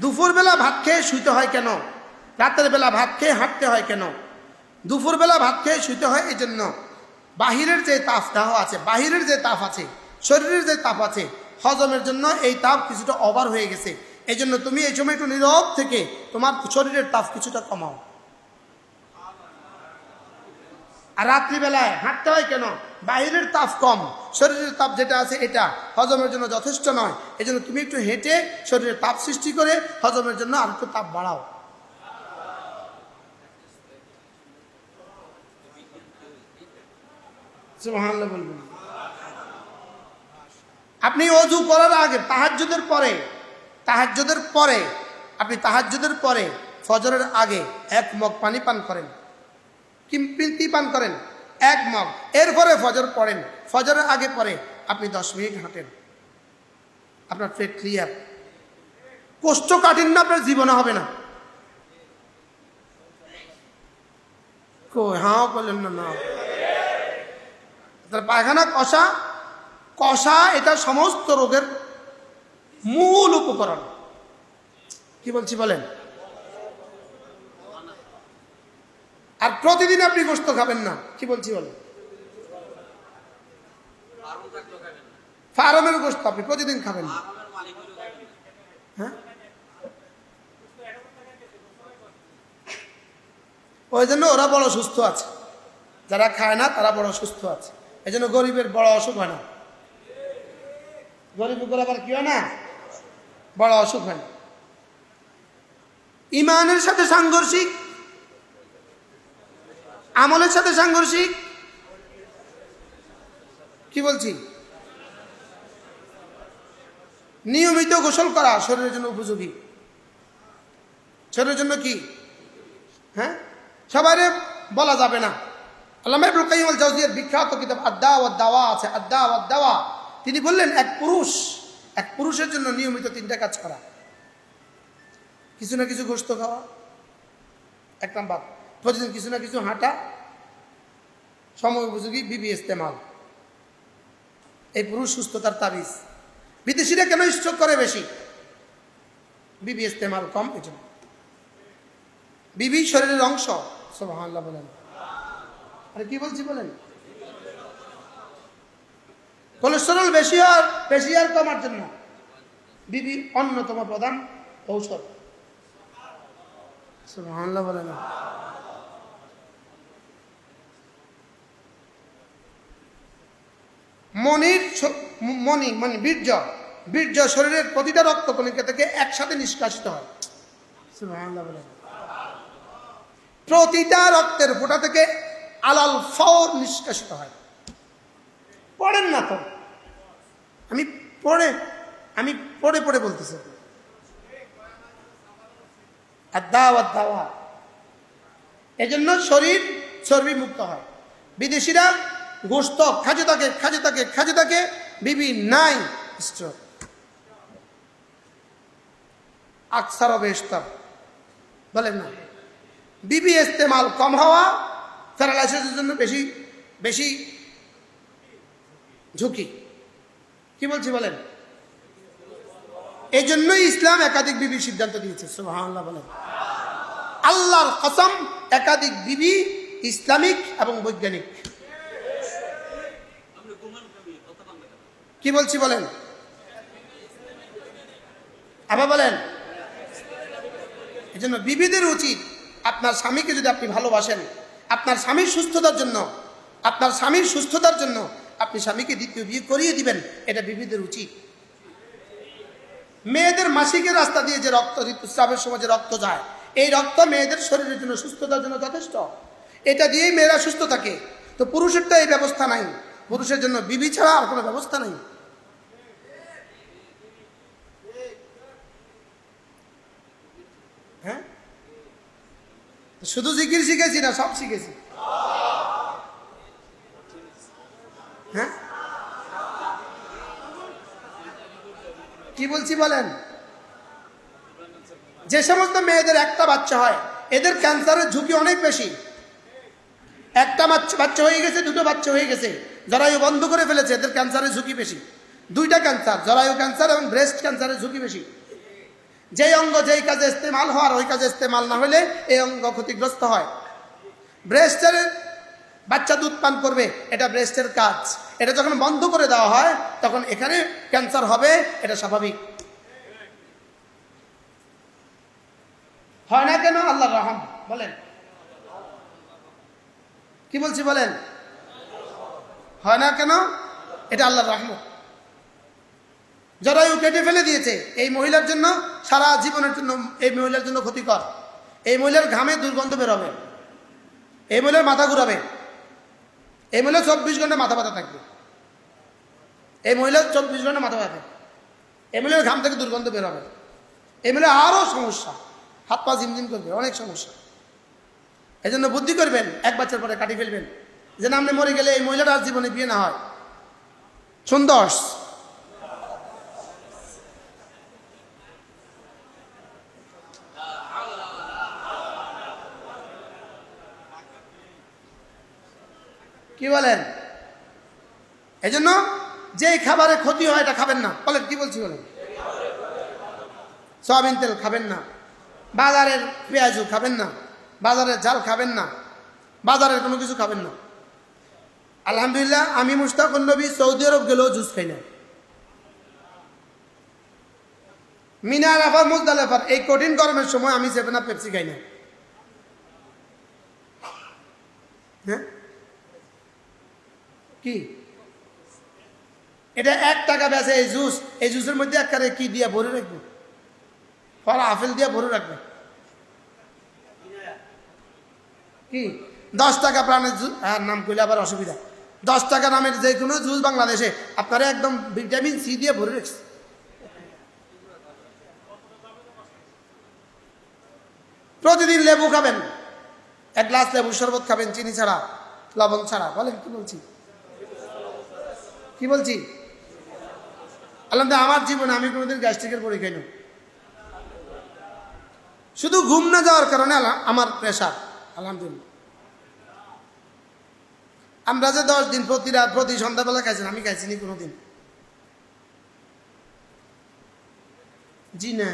দুপুরবেলা ভাত খেয়ে শুইতে হয় কেন? রাতের বেলা ভাত খেয়ে হাঁটতে হয় কেন? দুপুরবেলা ভাত খেয়ে শুইতে হয় এই জন্য বাহিরের যে তাপ দাহ আছে, বাহিরের যে তাপ আছে, শরীরের যে তাপ আছে, হজমের জন্য এই তাপ কিছুটা ওভার হয়ে গেছে। এই জন্য তুমি এই সময় একটু নীরব থেকে তোমার শরীরের তাপ কিছুটা কমাও। আর রাত্রিবেলায় হাঁটতে হয় কেন? বাইরের তাপ কম, শরীরের তাপ যেটা আছে এটা হজমের জন্য যথেষ্ট নয়। এই জন্য তুমি একটু হেঁটে শরীরের তাপ সৃষ্টি করে হজমের জন্য আর একটু তাপ বাড়াও। আপনি অজু করার আগে, তাহাজ্জুদের পরে তাহাজ্জুদের পরে, আপনি তাহাজ্জুদের পরে ফজরের আগে এক মগ পানি পান করেন। কি পান করেন। এক মগ। এরপরে ফজর পড়েন। ফজরের আগে পরে আপনি দশ মিনিট হাঁটেন। আপনার পেট ক্লিয়ার কোষ্ঠকাঠিন্য আপনার জীবনে হবে না। হাও বললেন না না। তাহলে পায়খানা কষা কষা এটা সমস্ত রোগের মূল উপকরণ। কি বলছি বলেন? প্রতিদিন আপনি গোস্ত খাবেন না। কি বলছি বলেন ফার্মের গোস্ত আপনি প্রতিদিন খাবেন না। হ্যাঁ? ওই জন্য ওরা বড় সুস্থ আছে। যারা খায় না তারা বড় সুস্থ আছে। এই জন্য গরিবের বড় অসুখ হয় না। গরিবের আবার কি হয় না? বড় অসুখ হয় না। ইমানের সাথে সাংঘর্ষিক। আমলের সাথে সাংঘর্ষিক? কি বলছি? নিয়মিত গোসল করা শরীরের জন্য উপযোগী। শরীরের জন্য কি? হ্যাঁ? সবারে বলা যাবে না। জাওজিয়ার বিখ্যাত কিতাব আদ্দা ওয়া দাওয়া আছে। আদ্দা ওয়া দাওয়া তিনি বললেন, এক পুরুষ, এক পুরুষের জন্য নিয়মিত তিনটা কাজ করা। কিছু না কিছু গোস্ত খাওয়া। এক নাম্বার। প্রতিদিন কিছু না কিছু হাঁটা, সময় উপযোগী, বিবি ইস্তেমাল। এই পুরুষ সুস্থতার তাবিজ। বিদেশিরা কেন স্ট্রোক করে বেশি? বিবি ইস্তেমাল কম, এই জন্য। বিবি শরীরের অংশ সোহান্লাহ বলেন। আরে কি বলছি বলেন? কোলেস্টেরল বেশি আর বেশি আর কমার জন্য বিবি অন্যতম প্রধান ঔষধ। সোহান্লাহ বলেন। মনির মণি মানে বীর্য বীর্য শরীরের প্রতিটা রক্ত কণিকা থেকে একসাথে নিষ্কাশিত হয়। প্রতিটা রক্তের ফোঁটা থেকে আলাল ফর নিষ্কাশিত হয়। পড়েন না তো। আমি পড়ে আমি পড়ে পড়ে বলতেছি। আর দাওয়া দাওয়া এজন্য শরীর চর্বি মুক্ত হয়। বিদেশিরা গোস্ত খাজে থাকে খাজে থাকে খাজে থাকে বিবি নাই স্ট্রোক আকসার বেস্তর বলেন না। বিবি ইস্তেমাল কম হওয়া প্যারালাইসিসের জন্য বেশি বেশি ঝুঁকি। কি বলছি বলেন? এই জন্যই ইসলাম একাধিক বিবির সিদ্ধান্ত দিয়েছে, সুবহানাল্লাহ বলেন। আল্লাহর কসম, একাধিক বিবি ইসলামিক এবং বৈজ্ঞানিক। কি বলছি বলেন? আবার বলেন। এই জন্য বিবিদের উচিত আপনার স্বামীকে যদি আপনি ভালোবাসেন, আপনার স্বামীর সুস্থতার জন্য, আপনার স্বামীর সুস্থতার জন্য আপনি স্বামীকে দ্বিতীয় বিয়ে করিয়ে দিবেন, এটা বিবিদের উচিত। মেয়েদের মাসিকের রাস্তা দিয়ে যে রক্ত, ঋতুস্রাবের সময় যে রক্ত যায়, এই রক্ত মেয়েদের শরীরের জন্য সুস্থতার জন্য যথেষ্ট। এটা দিয়েই মেয়েরা সুস্থ থাকে। তো পুরুষেরটা এই ব্যবস্থা নাই। পুরুষের জন্য বিবি ছাড়া আর কোনো ব্যবস্থা নেই। হ্যাঁ? শুধু জিকির শিখেছি না, সব শিখেছি। হ্যাঁ? কি বলছি বলেন? যে সমস্ত মেয়েদের একটা বাচ্চা হয়, এদের ক্যান্সারের ঝুঁকি অনেক বেশি। একটা বাচ্চা বাচ্চা হয়ে গেছে, দুটো বাচ্চা হয়ে গেছে। জরায়ু বন্ধ করে ফেলেছে, এদের ক্যান্সারের ঝুঁকি বেশি। দুইটা ক্যান্সার জরায়ু ক্যান্সার এবং ব্রেস্ট ক্যান্সারের ঝুঁকি বেশি। যেই অঙ্গ যেই কাজে ইস্তেমাল হওয়ার, ওই কাজে ইস্তেমাল না হলে এই অঙ্গ ক্ষতিগ্রস্ত হয়। ব্রেস্টের বাচ্চা দুধ পান করবে, এটা ব্রেস্টের কাজ। এটা যখন বন্ধ করে দেওয়া হয়, তখন এখানে ক্যান্সার হবে, এটা স্বাভাবিক। হয় না কেন? আল্লাহ রহম। বলেন। কি বলছি বলেন? হয় না কেন? এটা আল্লাহর রহমত। জরায়ু কেটে ফেলে দিয়েছে এই মহিলার জন্য, সারা জীবনের জন্য, এই মহিলার জন্য ক্ষতিকর। এই মহিলার ঘামে দুর্গন্ধ বেরোবে। এই মহিলার মাথা ঘুরাবে। এই মহিলা চব্বিশ ঘণ্টা মাথা ব্যথা থাকবে। এই মহিলার চব্বিশ ঘণ্টা মাথা ব্যথা। এই মহিলার ঘাম থেকে দুর্গন্ধ বেরোবে। এই মহিলা আরও সমস্যা। হাত পা ঝিমঝিম করবে, অনেক সমস্যা। এই জন্য বুদ্ধি করবেন, এক বছর পরে কাটি ফেলবেন। যে না আপনি মরে গেলে এই মহিলাটা জীবনে বিয়ে না হয়। সুন্দর কি বলেন? এই জন্য যেই খাবারে ক্ষতি হয় এটা খাবেন না। বলেন, কি বলছি বলেন? সয়াবিন তেল খাবেন না। বাজারের পেঁয়াজু খাবেন না। বাজারের ঝাল খাবেন না। বাজারের কোনো কিছু খাবেন না। আলহামদুলিল্লাহ, আমি মুস্তাকুর নবী সৌদি আরব গেলেও জুস খাই না মিনার আফার মুজদালেফার এই কঠিন গরমের সময় আমি সেভেন আপ পেপসি খাই না হ্যাঁ? কি? এটা এক টাকা বেচে এই জুস, এই জুসের মধ্যে একবারে কি দিয়ে ভরে রাখবে? ফল, আপেল দিয়ে ভরে রাখবে? কি? দশ টাকা প্রাণের জুস আর নাম করলে আবার অসুবিধা। দশ টাকা নামের যে কোনো জুস বাংলাদেশে। আপনারা একদম ভিটামিন সি দিয়ে ভরে রেখেছে প্রতিদিন লেবু খাবেন। এক গ্লাস লেবু শরবত খাবেন, চিনি ছাড়া, লবণ ছাড়া। বলেন, কি বলছি? কি বলছি? আলহামদুলিল্লাহ, আমার জীবনে আমি কোনোদিন গ্যাস্ট্রিকের পরীক্ষা খাইনি। শুধু ঘুম না যাওয়ার কারণে আমার প্রেশার আলহামদুলিল্লাহ। আমরা যে দশ দিন প্রতি রাত প্রতি সন্ধ্যাবেলা খাইছেন আমি খাইছিনি কোনোদিন। জি না।